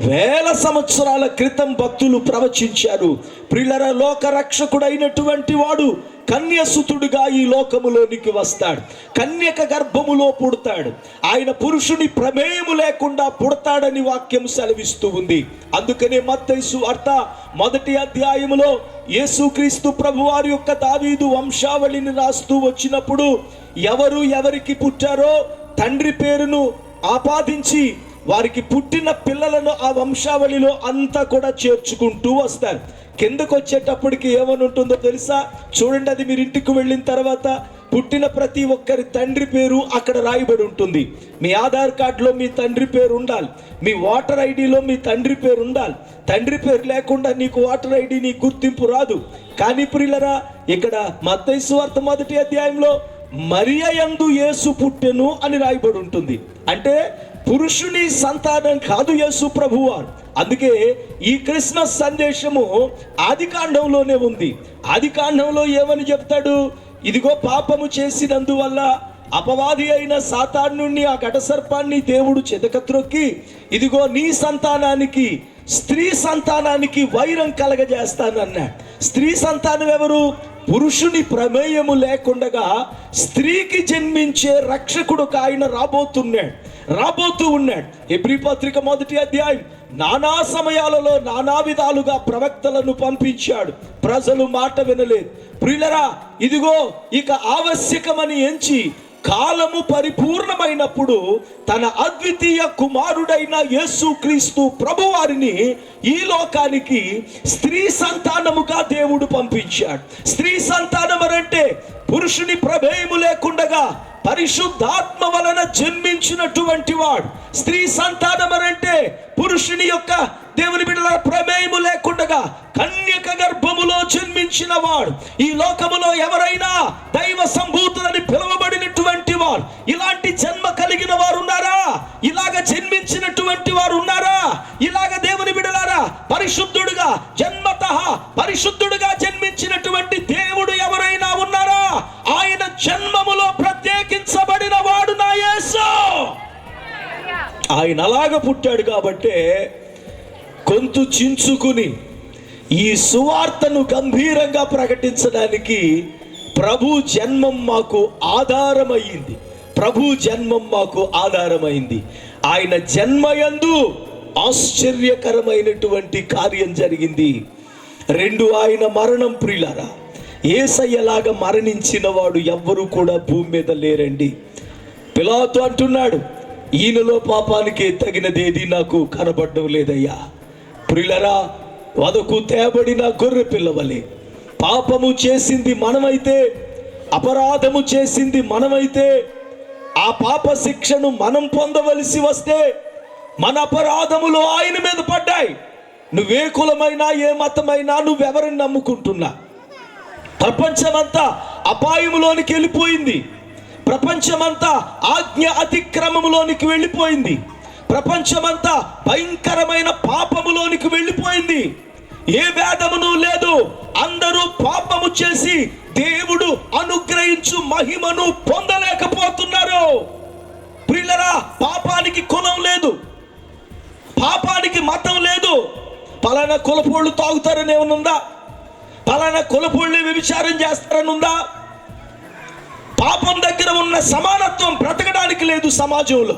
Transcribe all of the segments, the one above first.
వేల సంవత్సరాల క్రితం భక్తులు ప్రవచించారు. ప్రిలర లోక రక్షకుడైనటువంటి వాడు కన్యసుతుడుగా ఈ లోకములోనికి వస్తాడు. కన్యక గర్భములో పుడతాడు. ఆయన పురుషుని ప్రమేయము లేకుండా పుడతాడని వాక్యం సెలవిస్తూ ఉంది. అందుకనే మత్తైసు అర్థ మొదటి అధ్యాయములో యేసుక్రీస్తు ప్రభువారి యొక్క దావీదు వంశావళిని రాస్తూ వచ్చినప్పుడు ఎవరు ఎవరికి పుట్టారో తండ్రి పేరును ఆపాదించి వారికి పుట్టిన పిల్లలను ఆ వంశావళిలో అంతా కూడా చేర్చుకుంటూ వస్తారు. కిందకు వచ్చేటప్పటికి ఏమని ఉంటుందో తెలుసా? చూడండి అది మీరు ఇంటికి వెళ్ళిన తర్వాత పుట్టిన ప్రతి ఒక్కరి తండ్రి పేరు అక్కడ రాయబడి ఉంటుంది. మీ ఆధార్ కార్డులో మీ తండ్రి పేరు ఉండాలి. మీ ఓటర్ ఐడిలో మీ తండ్రి పేరు ఉండాలి. తండ్రి పేరు లేకుండా నీకు ఓటర్ ఐడి నీ గుర్తింపు రాదు. కానీ ప్రియులరా ఇక్కడ మత్తైసు వార్త మొదటి అధ్యాయంలో మరియందు యేసు పుట్టెను అని రాయబడి ఉంటుంది. అంటే పురుషుని సంతానం కాదు యేసు ప్రభువారు అందుకే ఈ క్రిస్మస్ సందేశము ఆది కాండంలోనే ఉంది. ఆది కాండంలో ఏమని చెప్తాడు? ఇదిగో పాపము చేసినందువల్ల అపవాది అయిన సాతానుణ్ణి ఆ ఘట సర్పాన్ని దేవుడు చెదకత్రొక్కి ఇదిగో నీ సంతానానికి స్త్రీ సంతానానికి వైరం కలగజేస్తానన్నాడు. స్త్రీ సంతానం ఎవరు పురుషుని ప్రమేయము లేకుండగా స్త్రీకి జన్మించే రక్షకుడు ఆయన రాబోతున్నాడు రాబోతూ ఉన్నాడు. ఎబ్రి పత్రిక మొదటి అధ్యాయం. నానా సమయాలలో నానా విధాలుగా ప్రవక్తలను పంపించాడు. ప్రజలు మాట వినలేదు. ప్రియులరా ఇదిగో ఇక ఆవశ్యకమని ఎంచి కాలము పరిపూర్ణమైనప్పుడు తన అద్వితీయ కుమారుడైన యేసుక్రీస్తు ప్రభువారిని ఈ లోకానికి స్త్రీ సంతానముగా దేవుడు పంపించాడు. స్త్రీ సంతానం అంటే పురుషుని ప్రమేయము లేకుండగా పరిశుద్ధాత్మ వలన జన్మించినటువంటి వాడు. స్త్రీ సంతానం అంటే పురుషుని యొక్క దేవుని బిడ్డల ప్రమేయము లేకుండగా కన్యక గర్భములో జన్మించిన వాడు. ఈ లోకములో ఎవరైనా దైవ సంభూతులని పిలువబడి వారు ఇలాంటి జన్మ కలిగిన వారు ఉన్నారా ఇలాగ జన్మించినటువంటి వారు ఉన్నారా ఇలాగ దేవుని బిడలారా పరిశుద్ధుడుగా జన్మత పరిశుద్ధుడుగా జన్మించినటువంటి దేవుడు ఎవరైనా ఉన్నారా? ఆయన జన్మములో ప్రత్యేకించబడిన వాడు నా యేసు. ఆయన అలాగ పుట్టాడు కాబట్టే గొంతు చించుకుని ఈ సువార్తను గంభీరంగా ప్రకటించడానికి ప్రభు జన్మం మాకు ఆధారమైంది. ప్రభు జన్మం మాకు ఆధారమైంది. ఆయన జన్మయందు ఆశ్చర్యకరమైనటువంటి కార్యం జరిగింది. రెండు ఆయన మరణం ప్రియులారా ఏసయ్యలాగా మరణించిన వాడు ఎవ్వరూ కూడా భూమి మీద లేరండి. పిలాతో అంటున్నాడు ఈయనలో పాపానికి తగినదేది నాకు కనబడడం లేదయ్యా. ప్రియులరా వదకు తేబడిన గొర్రె పిల్లవలే పాపము చేసింది మనమైతే అపరాధము చేసింది మనమైతే ఆ పాప శిక్షను మనం పొందవలసి వస్తే మన అపరాధములు ఆయన మీద పడ్డాయి. నువ్వే కులమైనా ఏ మతమైనా నువ్వెవరిని నమ్ముకుంటున్నా? ప్రపంచమంతా అపాయములోనికి వెళ్ళిపోయింది. ప్రపంచమంతా ఆజ్ఞ అతిక్రమములోనికి వెళ్ళిపోయింది. ప్రపంచమంతా భయంకరమైన పాపములోనికి వెళ్ళిపోయింది. ఏ భేదమును లేదు. అందరూ పాపము చేసి దేవుడు అనుగ్రహించు మహిమను పొందలేకపోతున్నారు. ప్రిల్లరా పాపానికి కులం లేదు. పాపానికి మతం లేదు. పలానా కులపోళ్ళు తాగుతారని ఏమైనా ఉందా పలానా కులపోళ్ళు వ్యభిచారం చేస్తారని ఉందా పాపం దగ్గర ఉన్న సమానత్వం బ్రతకడానికి లేదు సమాజంలో.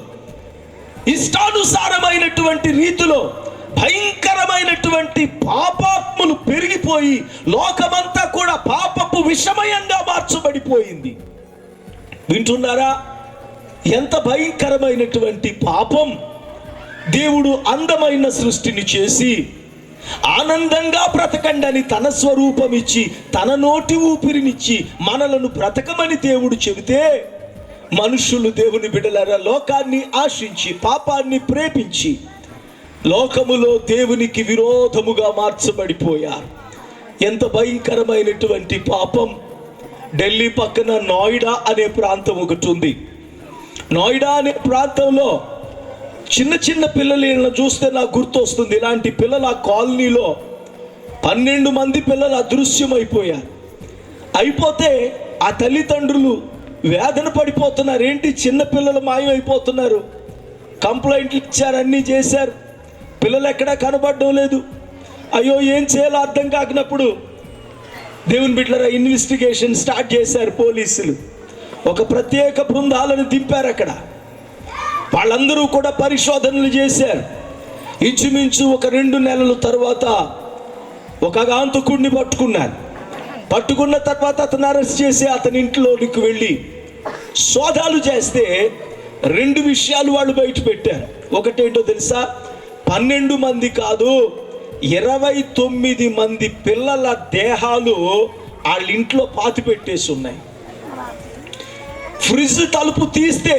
ఇష్టానుసారమైనటువంటి రీతిలో భయంకరమైనటువంటి పాపాత్మలు పెరిగిపోయి లోకమంతా కూడా పాపపు విషమయంగా మార్చబడిపోయింది. వింటున్నారా? ఎంత భయంకరమైనటువంటి పాపం! దేవుడు అందమైన సృష్టిని చేసి ఆనందంగా బ్రతకండని తన స్వరూపం ఇచ్చి తన నోటి ఊపిరినిచ్చి మనలను బ్రతకమని దేవుడు చెబితే మనుషులు దేవుని బిడలరా లోకాన్ని ఆశించి పాపాన్ని ప్రేమించి లోకములో దేవునికి విరోధముగా మార్చబడిపోయారు. ఎంత భయంకరమైనటువంటి పాపం. ఢిల్లీ పక్కన నోయిడా అనే ప్రాంతం ఒకటి ఉంది. నోయిడా అనే ప్రాంతంలో చిన్న చిన్న పిల్లలు చూస్తే నాకు గుర్తొస్తుంది. ఇలాంటి పిల్లలు ఆ కాలనీలో పన్నెండు మంది పిల్లలు అదృశ్యమైపోయారు. అయిపోతే ఆ తల్లిదండ్రులు వేదన పడిపోతున్నారు. ఏంటి చిన్న పిల్లలు మాయమైపోతున్నారు? కంప్లైంట్లు ఇచ్చారు అన్నీ చేశారు. పిల్లలు ఎక్కడా కనబడడం లేదు. అయ్యో ఏం చేయాలో అర్థం కాకినప్పుడు దేవుని బిడ్డల ఇన్వెస్టిగేషన్ స్టార్ట్ చేశారు పోలీసులు. ఒక ప్రత్యేక బృందాలను దింపారు అక్కడ. వాళ్ళందరూ కూడా పరిశోధనలు చేశారు. ఇంచుమించు ఒక రెండు నెలల తర్వాత ఒక గాంతకుడిని పట్టుకున్నారు. పట్టుకున్న తర్వాత అతను అరెస్ట్ చేసి అతని ఇంట్లోనికి వెళ్ళి సోదాలు చేస్తే రెండు విషయాలు వాళ్ళు బయట పెట్టారు. ఒకటేంటో తెలుసా? పన్నెండు మంది కాదు ఇరవై తొమ్మిది మంది పిల్లల దేహాలు వాళ్ళ ఇంట్లో పాతి పెట్టేసి ఉన్నాయి. ఫ్రిడ్జ్ తలుపు తీస్తే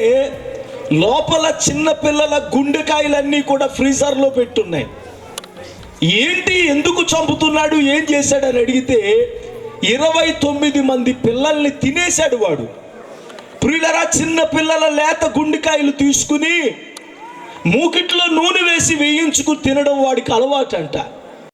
లోపల చిన్న పిల్లల గుండెకాయలన్నీ కూడా ఫ్రీజర్లో పెట్టున్నాయి. ఏంటి ఎందుకు చంపుతున్నాడు ఏం చేశాడని అడిగితే ఇరవై తొమ్మిది మంది పిల్లల్ని తినేశాడు వాడు. ప్రియులరా చిన్న పిల్లల లేత గుండెకాయలు తీసుకుని మూకిట్లో నూనె వేసి వేయించుకుని తినడం వాడికి అలవాటంట.